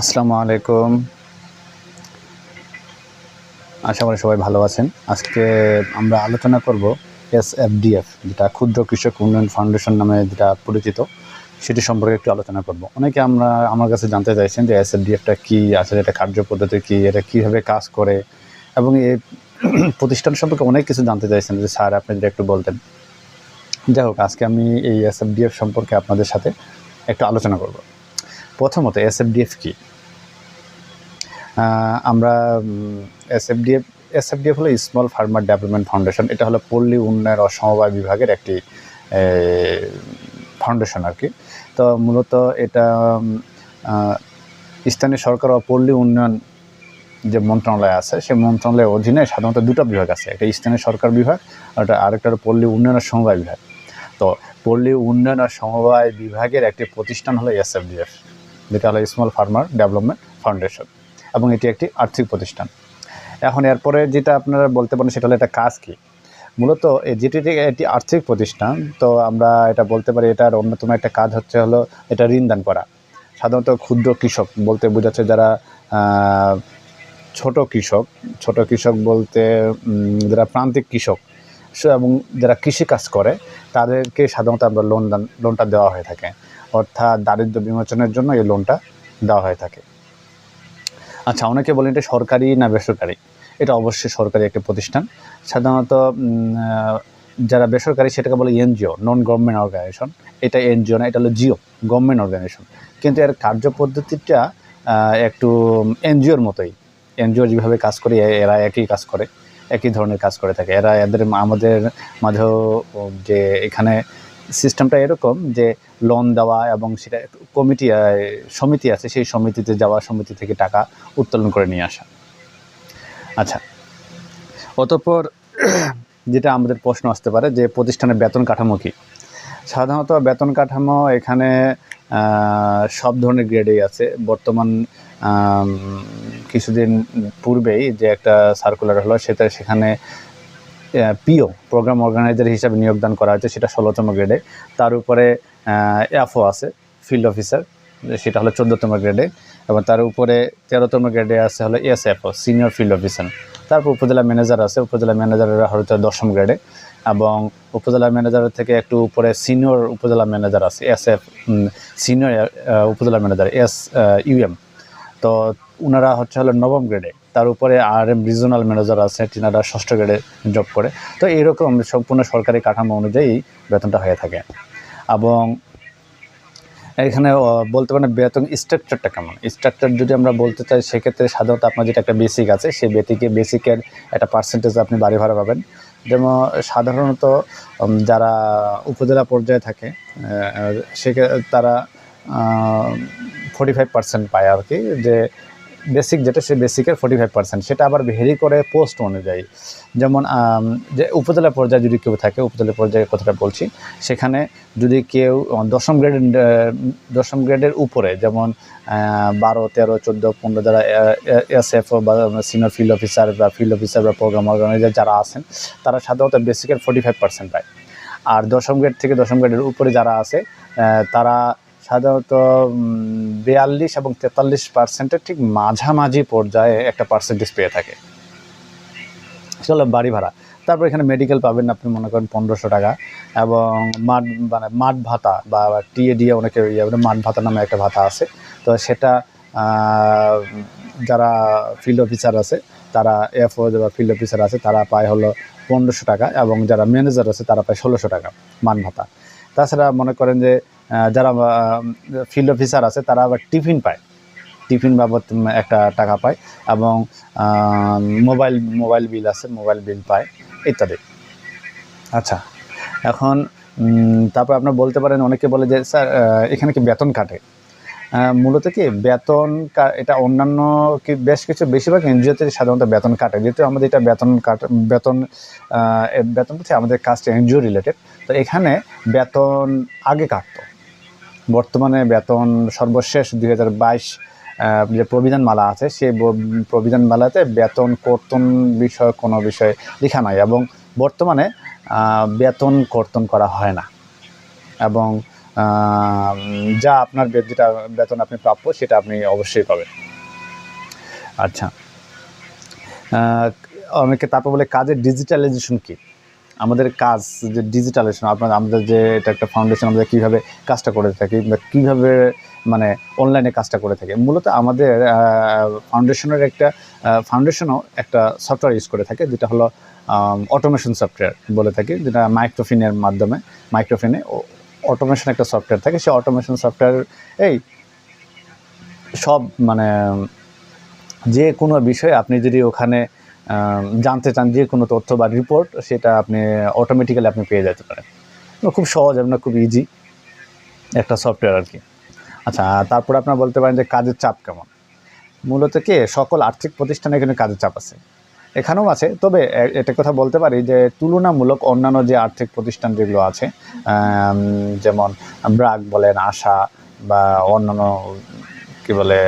আসসালামু আলাইকুম। আশা করি সবাই ভালো আছেন। আজকে আমরা আলোচনা করব এস এফ ডিএফ যেটা ক্ষুদ্র কৃষক উন্নয়ন ফাউন্ডেশন নামে যেটা পরিচিত, সেটি সম্পর্কে একটু আলোচনা করব। অনেকে আমরা, আমার কাছে জানতে চাইছেন যে এস এফ ডিএফটা কী, আসলে এটা কার্যপদ্ধতি কী, এটা কীভাবে কাজ করে, এবং এই প্রতিষ্ঠান সম্পর্কে অনেক কিছু জানতে চাইছেন যে স্যার, আপনি যদি একটু বলতেন। যাই হোক, আজকে আমি এই এস এফডিএফ সম্পর্কে আপনাদের সাথে একটু আলোচনা করব। প্রথমত এস এফ ডিএফ কী আমরা S F DF S F DF হলো স্মল ফার্মার ডেভেলপমেন্ট ফাউন্ডেশন এটা হলো পল্লী উন্নয়ন ও সমবায় বিভাগের একটি ফাউন্ডেশন আর কি। তো মূলত এটা স্থানীয় সরকার ও পল্লী উন্নয়ন যে মন্ত্রণালয় আছে, সেই মন্ত্রণালয়ের অধীনে সাধারণত দুটো বিভাগ আছে। একটা স্থানীয় সরকার বিভাগ, আর আরেকটা পল্লী উন্নয়ন ও সমবায় বিভাগ। তো পল্লী উন্নয়ন ও সমবায় বিভাগের একটি প্রতিষ্ঠান হলো এসএফডিএফ। যেটা হলো স্মল ফার্মার ডেভেলপমেন্ট ফাউন্ডেশন এবং এটি একটি আর্থিক প্রতিষ্ঠান। এখন এরপরে যেটা আপনারা বলতে পারেন সেটা হলো এটা কাজ কী? মূলত যেটি একটি আর্থিক প্রতিষ্ঠান, তো আমরা এটা বলতে পারি এটার অন্যতম একটা কাজ হচ্ছে হলো এটা ঋণ দান করা। সাধারণত ক্ষুদ্র কৃষক বলতে বোঝাচ্ছে যারা ছোট কৃষক ছোট কৃষক বলতে যারা প্রান্তিক কৃষক এবং যারা কৃষি কাজ করে তাদেরকে সাধারণত আমরা লোন দান লোনটা দেওয়া হয়ে থাকে। অর্থাৎ দারিদ্র বিমোচনের জন্য এই লোনটা দেওয়া হয়ে থাকে। আচ্ছা অনেকে বলেন এটা সরকারি না বেসরকারি? এটা অবশ্যই সরকারি একটি প্রতিষ্ঠান। সাধারণত যারা বেসরকারি সেটাকে বলে এনজিও নন গভর্নমেন্ট অর্গানাইজেশন এটা এনজিও না, এটা হলো জিও গভর্নমেন্ট অর্গানাইজেশন কিন্তু এর কার্যপদ্ধতিটা একটু এনজিওর মতোই। এনজিও যেভাবে কাজ করে এরা একই কাজ করে। একই ধরনের কাজ করে থাকে। এরা এদের আমাদের মাঝেও যে এখানে সিস্টেমটা এরকম যে লোন দেওয়া এবং সেটা কমিটি সমিতি আছে, সেই সমিতিতে যাওয়া, সমিতি থেকে টাকা উত্তোলন করে নিয়ে আসা। আচ্ছা। অতঃপর যেটা আমাদের প্রশ্ন আসতে পারে যে প্রতিষ্ঠানের বেতন কাঠামো কী? সাধারণত বেতন কাঠামো এখানে সব ধরনের গ্রেডেই আছে। বর্তমান কিছুদিন পূর্বেই যে একটা সার্কুলার হলো, সেটা সেখানে পিও প্রোগ্রাম অর্গানাইজার হিসাবে নিয়োগদান করা হয়েছে, সেটা ষোলোতম গ্রেডে তার উপরে এফও আছে ফিল্ড অফিসার সেটা হলো চোদ্দোতম গ্রেডে এবং তার উপরে তেরোতম গ্রেডে আছে হলো S SFO senior field officer তারপর উপজেলা ম্যানেজার আছে, উপজেলা ম্যানেজাররা হয়তো দশম গ্রেডে এবং উপজেলা ম্যানেজারের থেকে একটু উপরে সিনিয়র উপজেলা ম্যানেজার আছে এস এফ সিনিয়র উপজেলা ম্যানেজার, এস ইউএম তো ওনারা হচ্ছে হলো নবম গ্রেডে তার উপরে আর এম রিজনাল ম্যানেজার আছে, তিনারা ষষ্ঠ গ্রেডে জব করে। তো এরকম সম্পূর্ণ সরকারি কাঠামো অনুযায়ী বেতনটা হয়ে থাকে। এবং এখানে বলতে পারেন বেতন স্ট্রাকচারটা কেমন? স্ট্রাকচার যদি আমরা বলতে চাই, সেক্ষেত্রে সাধারণত আপনার যেটা একটা বেসিক আছে, সেই বেতিকে বেসিকের একটা পার্সেন্টেজ আপনি বাড়ি ভাড়া পাবেন। যেমন সাধারণত যারা উপজেলা পর্যায়ে থাকে সে তারা ফোর্টি ফাইভ পার্সেন্ট পায় আর কি যে বেসিক যেটা, সে বেসিকের ফর্টি ফাইভ পার্সেন্ট সেটা আবার ভেরি করে পোস্ট অনুযায়ী। যেমন যে উপজেলা পর্যায়ে যদি কেউ থাকে, উপজেলা পর্যায়ে কথাটা বলছি, সেখানে যদি কেউ দশম গ্রেড দশম গ্রেডের উপরে, যেমন বারো, তেরো, চোদ্দ, পনেরো যারা এস এফ বা সিনিয়র ফিল্ড অফিসার বা ফিল্ড অফিসার বা প্রোগ্রাম অর্গানাইজার যারা আছেন, তারা সাধারণত বেসিকের ফোর্টি ফাইভ পার্সেন্ট পায়। আর দশম গ্রেড থেকে দশম গ্রেডের উপরে যারা আছে তারা সাধারণত বিয়াল্লিশ এবং তেতাল্লিশ পার্সেন্টের ঠিক মাঝামাঝি পর্যায়ে একটা পার্সেন্টেজ পেয়ে থাকে। হলো বাড়ি ভাড়া। তারপর এখানে মেডিকেল পাবেন আপনি মনে করেন পনেরোশো টাকা এবং মাঠ মানে মাঠ ভাতা বা টিএ দিয়ে অনেকে ইয়ে বলে, মাঠ ভাতা নামে একটা ভাতা আছে। তো সেটা যারা ফিল্ড অফিসার আছে তারা এফও বা ফিল্ড অফিসার আছে তারা পায় হলো পনেরোশো টাকা এবং যারা ম্যানেজার আছে তারা পায় ষোলোশো টাকা মান ভাতা। তাছাড়া মনে করেন যে যারা ফিল্ড অফিসার আছে, তারা আবার টিফিন পায়। টিফিন বাবদ একটা টাকা পায় এবং মোবাইল মোবাইল বিল আছে মোবাইল বিল পায়, ইত্যাদি। আচ্ছা এখন তারপর আপনার বলতে পারেন, অনেকে বলে যে, স্যার এখানে কি বেতন কাটে? মূলত কি, বেতন এটা অন্যান্য কি, বেশ কিছু, বেশিরভাগ এনজিওতে সাধারণত বেতন কাটে। যেহেতু আমাদের এটা বেতন কাট, বেতন বেতন বলতে আমাদের কাজটা এনজিও রিলেটেড তো এখানে বেতন আগে কাটতো। বর্তমানে বেতন সর্বশেষ দুই হাজার বাইশ যে প্রবিধান মালা আছে, সেই প্রবিধান মালাতে বেতন কর্তন বিষয় কোনো বিষয় লেখা নাই এবং বর্তমানে বেতন কর্তন করা হয় না। এবং যা আপনার যেটা বেতন আপনি প্রাপ্য সেটা আপনি অবশ্যই পাবেন। আচ্ছা। অনেকে তারপর বলে কাজের ডিজিটালাইজেশন কি? আমাদের কাজ যে ডিজিটালাইজেশন আপনার আমাদের যে এটা একটা ফাউন্ডেশন আমরা কীভাবে কাজটা করে থাকি বা কীভাবে মানে অনলাইনে কাজটা করে থাকি। মূলত আমাদের ফাউন্ডেশনের একটা ফাউন্ডেশনও একটা সফটওয়্যার ইউজ করে থাকে, যেটা হলো অটোমেশন সফটওয়্যার বলে থাকি, যেটা মাইক্রোফিনের মাধ্যমে মাইক্রোফিনে অটোমেশন একটা সফটওয়্যার থাকে। সেই অটোমেশন সফটওয়্যার এই সব মানে যে কোনো বিষয়ে আপনি যদি ওখানে জানতে চান যে কোনো তথ্য বা রিপোর্ট সেটা আপনি অটোমেটিক্যালি আপনি পেয়ে যেতে পারেন। খুব সহজ আপনার খুব ইজি একটা সফটওয়্যার আর কি। আচ্ছা তারপরে আপনার বলতে পারেন যে কাজের চাপ কেমন? মূলত কি সকল আর্থিক প্রতিষ্ঠানে এখানে কাজের চাপ আছে। এখানেও আছে, তবে এটা কথা বলতে পারি যে তুলনামূলক অন্যান্য যে আর্থিক প্রতিষ্ঠান যেগুলো আছে যেমন ব্রাক বলেন, আশা বা অন্যান্য কি বলে,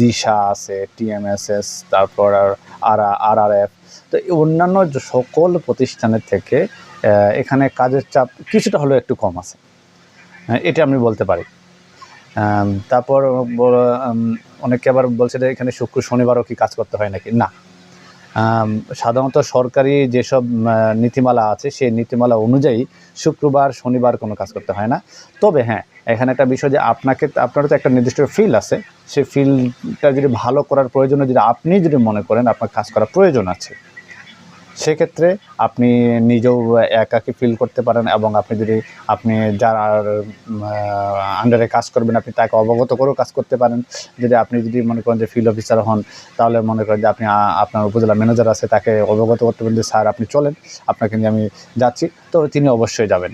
দিশা আছে টিএমএসএস তারপর আর আর আর এফ তো অন্যান্য সকল প্রতিষ্ঠানের থেকে এখানে কাজের চাপ কিছুটা হলেও একটু কম আছে। এটা আমি বলতে পারি। তারপর অনেকে আবার বলছে যে এখানে শুক্র, শনিবারও কি কাজ করতে হয় নাকি? না। সাধারণত সরকারি যেসব নীতিমালা আছে, সেই নীতিমালা অনুযায়ী শুক্রবার, শনিবার কোনো কাজ করতে হয় না। তবে হ্যাঁ এখানে একটা বিষয় যে আপনাকে আপনার তো একটা নির্দিষ্ট ফিল্ড আছে। সেই ফিল্ডটা যদি ভালো করার প্রয়োজনে, যদি আপনি যদি মনে করেন আপনার কাজ করার প্রয়োজন আছে, সেক্ষেত্রে আপনি নিজেও একাকি ফিল করতে পারেন এবং আপনি যদি, আপনি যার আন্ডারে কাজ করবেন, আপনি তাকে অবগত করেও কাজ করতে পারেন। যদি আপনি যদি মনে করেন যে ফিল্ড অফিসার হন, তাহলে মনে করেন যে আপনি আপনার উপজেলা ম্যানেজার আছে, তাকে অবগত করতে পারেন যে, স্যার, আপনি চলেন, আপনাকে নিয়ে আমি যাচ্ছি। তো তিনি অবশ্যই যাবেন।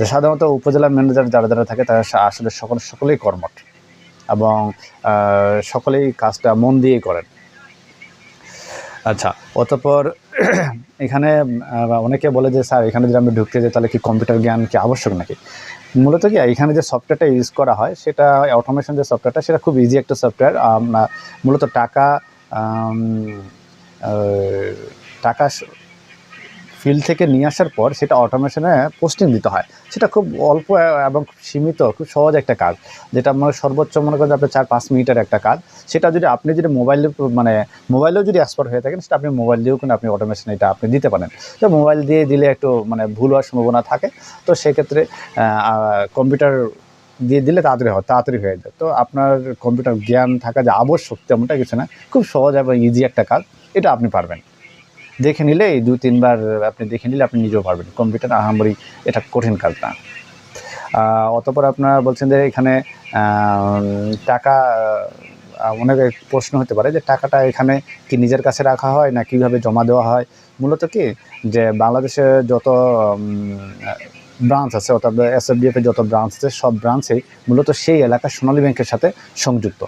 তো সাধারণত উপজেলা ম্যানেজার যারা যারা থাকে, তারা আসলে সকল, সকলেই কর্মঠ এবং সকলেই কাজটা মন দিয়েই করেন। আচ্ছা অতঃপর এখানে অনেকে বলে যে, স্যার, এখানে যদি আমি ঢুকতে যাই, তাহলে কি কম্পিউটার জ্ঞান কি আবশ্যক নাকি? মূলত কি, এখানে যে সফটওয়্যারটা ইউজ করা হয়, সেটা অটোমেশন যে সফটওয়্যারটা সেটা খুব ইজি একটা সফটওয়্যার মূলত টাকা টাকা ফিল্ড থেকে নিয়ে আসার পর সেটা অটোমেশনে পোস্টিং দিতে হয়। সেটা খুব অল্প এবং সীমিত, খুব সহজ একটা কাজ। যেটা মানে সর্বোচ্চ মনে করেন আপনার চার, পাঁচ মিনিটের একটা কাজ। সেটা যদি আপনি যদি মোবাইলে মানে মোবাইলেও যদি এক্সপার্ট হয়ে থাকেন, সেটা আপনি মোবাইল দিয়েও কিন্তু আপনি অটোমেশন এটা আপনি দিতে পারেন। তো মোবাইল দিয়ে দিলে একটু মানে ভুল হওয়ার সম্ভাবনা থাকে। তো সেক্ষেত্রে কম্পিউটার দিয়ে দিলে তাড়াতাড়ি হয়, তাড়াতাড়ি হয়ে যায়। তো আপনার কম্পিউটার জ্ঞান থাকা যে আবশ্যক তেমনটা কিছু না। খুব সহজ এবং ইজি একটা কাজ। এটা আপনি পারবেন। দেখে নিলে এই দু, তিনবার আপনি দেখে নিলে আপনি নিজেও পারবেন। কম্পিউটার আহামরি এটা কঠিন কাজ না। অতপর আপনারা বলছেন যে এখানে টাকা অনেক প্রশ্ন হতে পারে যে টাকাটা এখানে কি নিজের কাছে রাখা হয় না কীভাবে জমা দেওয়া হয়? মূলত কি? যে বাংলাদেশে যত ব্রাঞ্চ আছে, অর্থাৎ এসএফডিএফ এর যত ব্রাঞ্চ আছে, সব ব্রাঞ্চেই মূলত সেই এলাকা সোনালী ব্যাংকের সাথে সংযুক্ত।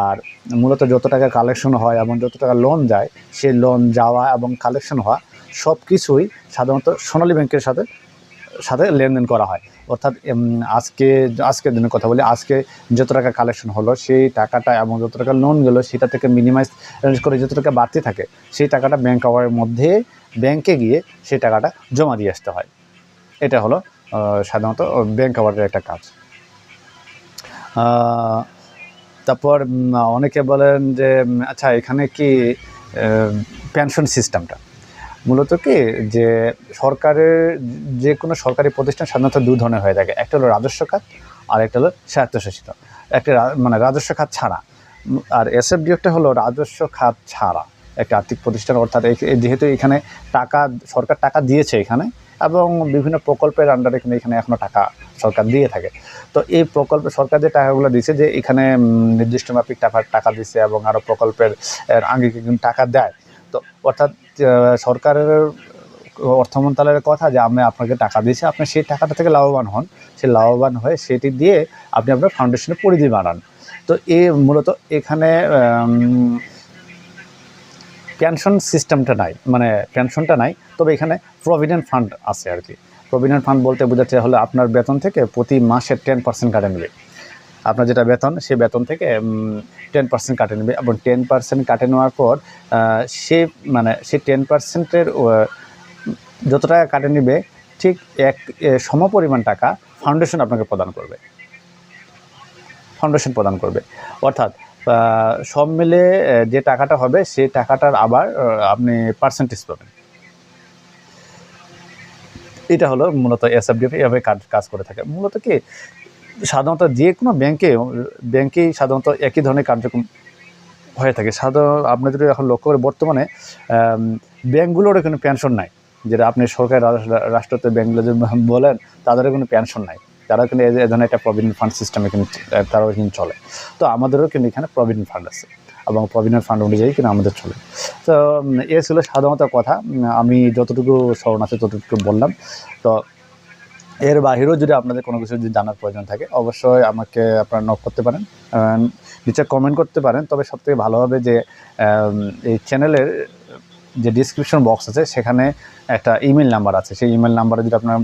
আর মূলত যত টাকা কালেকশন হয় এবং যত টাকা লোন যায়, সেই লোন যাওয়া এবং কালেকশন হওয়া সব কিছুই সাধারণত সোনালী ব্যাংকের সাথে সাথে লেনদেন করা হয়। অর্থাৎ আজকে, আজকের দিনের কথা বলি, আজকে যত টাকা কালেকশন হলো, সেই টাকাটা এবং যত টাকা লোন গেলো, সেটা থেকে মিনিমাইজ করে যত টাকা বাড়তি থাকে, সেই টাকাটা ব্যাংক আওয়ারের মধ্যে ব্যাংকে গিয়ে সেই টাকাটা জমা দিয়ে আসতে হয়। এটা হলো সাধারণত ব্যাংক আওয়ারের একটা কাজ। তারপর অনেকে বলেন যে আচ্ছা এখানে কি পেনশন সিস্টেমটা? মূলত কি, যে সরকারের যে কোনো সরকারি প্রতিষ্ঠান সাধারণত দু ধরনের হয়ে থাকে। একটা হলো রাজস্ব খাত, আর একটা হলো স্বায়ত্তশাসিত। একটা মানে রাজস্ব খাত ছাড়া। আর এসএফডিওটা হলো রাজস্ব খাত ছাড়া একটা আর্থিক প্রতিষ্ঠান। অর্থাৎ যেহেতু এখানে টাকা, সরকার টাকা দিয়েছে এখানে এবং বিভিন্ন প্রকল্পের আন্ডারে কিন্তু এখানে এখনও টাকা সরকার দিয়ে থাকে। তো এই প্রকল্পে সরকার যে টাকাগুলো দিচ্ছে যে এখানে নির্দিষ্ট মাপিক টাকা টাকা দিচ্ছে এবং আরও প্রকল্পের আগে কিন্তু টাকা দেয়। তো অর্থাৎ সরকারের অর্থ মন্ত্রণালয়ের কথা যে আমি আপনাকে টাকা দিয়েছি, আপনি সেই টাকাটা থেকে লাভবান হন। সেই লাভবান হয়ে সেটি দিয়ে আপনি আপনার ফাউন্ডেশনের পরিধি বাড়ান তো এ মূলত এখানে পেনশন সিস্টেমটা নাই মানে পেনশনটা নাই, তবে এখানে প্রভিডেন্ট ফান্ড আছে আর কি। প্রভিডেন্ট ফান্ড বলতে বোঝাচ্ছে হলো আপনার বেতন থেকে প্রতি মাসে টেন পার্সেন্ট কাটে নেবে। আপনার যেটা বেতন সেই বেতন থেকে টেন পার্সেন্ট কাটে নেবে এবং টেন পার্সেন্ট কাটে নেওয়ার পর সে মানে সেই টেন পার্সেন্টের যত টাকা কাটে নেবে, ঠিক এক সমপরিমাণ টাকা ফাউন্ডেশন আপনাকে প্রদান করবে। ফাউন্ডেশন প্রদান করবে। অর্থাৎ সব মিলে যে টাকাটা হবে, সেই টাকাটার আবার আপনি পার্সেন্টেজ পাবেন। এটা হলো মূলত এসএফডিএফ এভাবে কাজ কাজ করে থাকে। মূলত কি, সাধারণত যে কোনো ব্যাংকে ব্যাংকেই সাধারণত একই ধরনের কার্যক্রম হয়ে থাকে। সাধারণ, আপনি যদি এখন লক্ষ্য করে বর্তমানে ব্যাংকগুলোরও কোনো পেনশন নাই। যেটা আপনি সরকারি রাষ্ট্রতে ব্যাংকগুলো যে বলেন, তাদেরও কোনো পেনশন নাই। তারা কিন্তু এ ধরনের একটা প্রভিডেন্ট ফান্ড সিস্টেমে কিন্তু তারাও কিন্তু চলে। তো আমাদেরও কিন্তু এখানে প্রভিডেন্ট ফান্ড আছে এবং প্রভিডেন্ট ফান্ড অনুযায়ী কিন্তু আমাদের চলে। তো এ ছিল সাধারণত কথা। আমি যতটুকু স্মরণ আছে ততটুকু বললাম। তো, এর বাহিরেও যদি আপনাদের কোনো কিছু যদি জানার প্রয়োজন থাকে, অবশ্যই আমাকে আপনারা নক করতে পারেন। নিচে কমেন্ট করতে পারেন। তবে সবথেকে ভালো হবে যে এই চ্যানেলের যে ডিসক্রিপশন বক্স আছে, সেখানে একটা ইমেল নাম্বার আছে। সেই ইমেল নাম্বারে যদি আপনার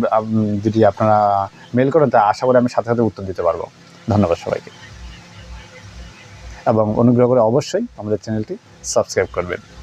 যদি আপনারা মেল করেন, তা আশা করি আমি সাথে সাথে উত্তর দিতে পারব। ধন্যবাদ সবাইকে। এবং অনুগ্রহ করে অবশ্যই আমাদের চ্যানেলটি সাবস্ক্রাইব করবেন।